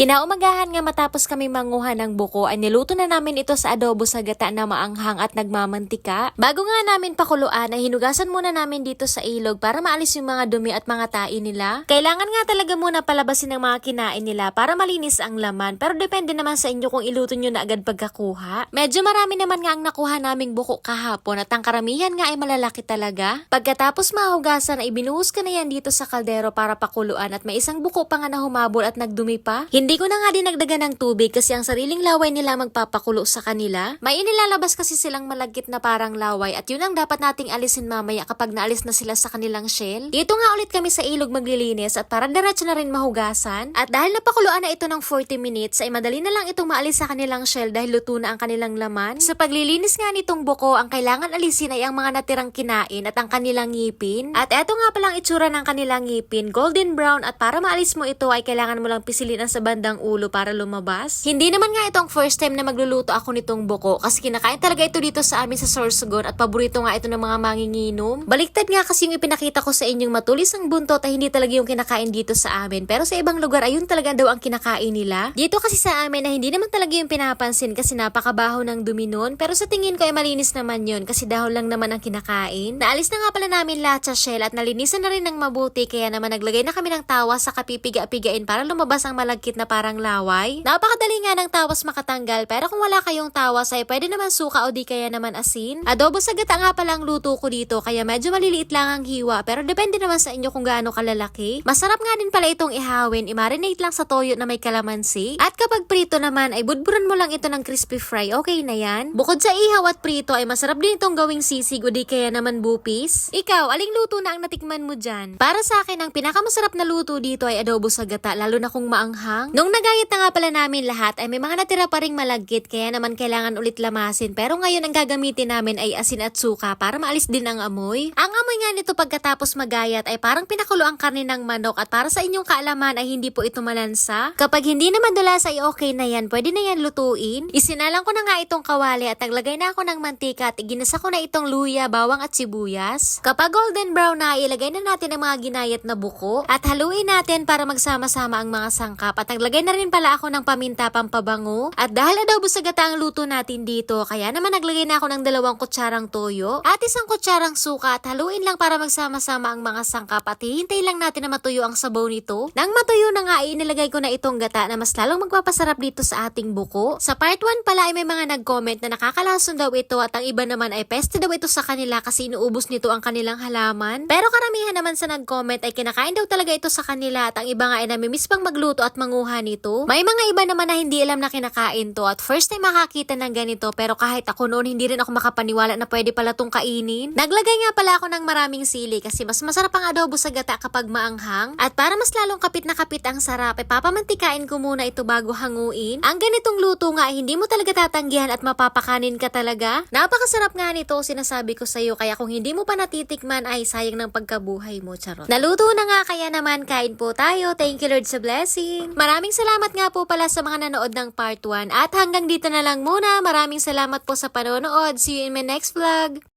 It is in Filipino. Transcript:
Kinaumagahan nga matapos kami manguha ng buko ay niluto na namin ito sa adobo sa gata na maanghang at nagmamantika. Bago nga namin pakuluan ay hinugasan muna namin dito sa ilog para maalis yung mga dumi at mga tain nila. Kailangan nga talaga muna palabasin ng mga kinain nila para malinis ang laman pero depende naman sa inyo kung iluto nyo na agad pagkakuha. Medyo marami naman nga ang nakuha naming buko kahapon at ang karamihan nga ay malalaki talaga. Pagkatapos mahugasan ay binuhos ka na yan dito sa kaldero para pakuluan at may isang buko pa nga na humabol at nagdumi pa. Hindi ko na nga dinagdagan ng tubig kasi ang sariling laway nila magpapakulo sa kanila. May inilalabas kasi silang malagkit na parang laway at yun ang dapat nating alisin mamaya kapag naalis na sila sa kanilang shell. Dito nga ulit kami sa ilog maglilinis at para diretso na rin mahugasan. At dahil napakuluan na ito ng 40 minutes ay madali na lang itong maalis sa kanilang shell dahil luto na ang kanilang laman. Sa paglilinis nga nitong buko, ang kailangan alisin ay ang mga natirang kinain at ang kanilang ngipin. At eto nga palang itsura ng kanilang ngipin, golden brown at para maalis mo ito ay kailangan mo lang pisilin ang sa bandang ulo para lumabas. Hindi naman nga itong first time na magluluto ako nitong buko kasi kinakain talaga ito dito sa amin sa Sorsogon at paborito nga ito ng mga manginginom. Baliktad nga kasi yung ipinakita ko sa inyong matulis ang buntot ay hindi talaga yung kinakain dito sa amin pero sa ibang lugar ayun talaga daw ang kinakain nila. Dito kasi sa amin na hindi naman talaga yung pinapansin kasi napakabaho ng dumi nun pero sa tingin ko ay malinis naman yun kasi dahon lang naman ang kinakain. Naalis na nga pala namin lahat sa shell at nalinisan na rin ng mabuti kaya naman naglagay na kami ng tawa sa kapipiga-pigain para lumabas ang malagkit na parang laway. Napakadali nga ng tawas makatanggal pero kung wala kayong tawas ay pwede naman suka o di kaya naman asin. Adobo sa gata nga pala ang luto ko dito kaya medyo maliliit lang ang hiwa pero depende naman sa inyo kung gaano kalalaki. Masarap nga din pala itong ihawin, i-marinate lang sa toyo na may kalamansi. At kapag prito naman ay budburan mo lang ito ng crispy fry, okay na yan. Bukod sa ihaw at prito ay masarap din itong gawing sisig o di kaya naman bupis. Ikaw, aling luto na ang natikman mo dyan? Para sa akin, ang pinakamasarap na luto dito ay adobo sa gata, lalo na kung maanghang. Nung nagayat na nga pala namin lahat ay may mga natira pa ring malagkit kaya naman kailangan ulit lamasin. Pero ngayon ang gagamitin namin ay asin at suka para maalis din ang amoy. Ang amoy nga nito pagkatapos magayat ay parang pinakulo ang karne ng manok at para sa inyong kaalaman ay hindi po ito malansa. Kapag hindi na madalas ay okay na yan, pwede na yan lutuin. Isinalang ko na nga itong kawali at naglagay na ako ng mantika at iginasa ko na itong luya, bawang at sibuyas. Kapag golden brown na, ilagay na natin ang mga ginayat na buko at haluin natin para magsama-sama ang mga sangkap at naglagay na rin pala ako ng paminta pampabango. At dahil adobo sa gata ang luto natin dito, kaya naman naglagay na ako ng dalawang kutsarang toyo at isang kutsarang suka at haluin lang para magsama-sama ang mga sangkap at hihintay lang natin na matuyo ang sabaw nito. Nang matuyo na nga, inilagay ko na itong gata na mas lalong magpapasarap dito sa ating buko. Sa part 1 pala ay may mga nag-comment na nakakalason daw ito at ang iba naman ay peste daw ito sa kanila kasi inuubos nito ang kanilang halaman. Pero karamihan naman sa nag-comment ay kinakain daw talaga ito sa kanila at ang iba nga ay namimiss pang magluto at manguha nito. May mga iba naman na hindi alam na kinakain to at first time makakita ng ganito pero kahit ako noon hindi rin ako makapaniwala na pwede pala tong kainin. Naglagay nga pala ako ng maraming sili kasi mas masarap ang adobo sa gata kapag maanghang at para mas lalong kapit na kapit ang sarap ay papamantikain ko muna ito bago hanguin. Ang ganitong luto nga ay hindi mo talaga tatanggihan at mapapakanin ka talaga. Napakasarap nga nito sinasabi ko sa'yo kaya kung hindi mo pa natitikman ay sayang ng pagkabuhay mo charot. Naluto na nga kaya naman kain po tayo. Thank you Lord sa blessing. Maraming salamat nga po pala sa mga nanood ng part 1 at hanggang dito na lang muna. Maraming salamat po sa panonood. See you in my next vlog.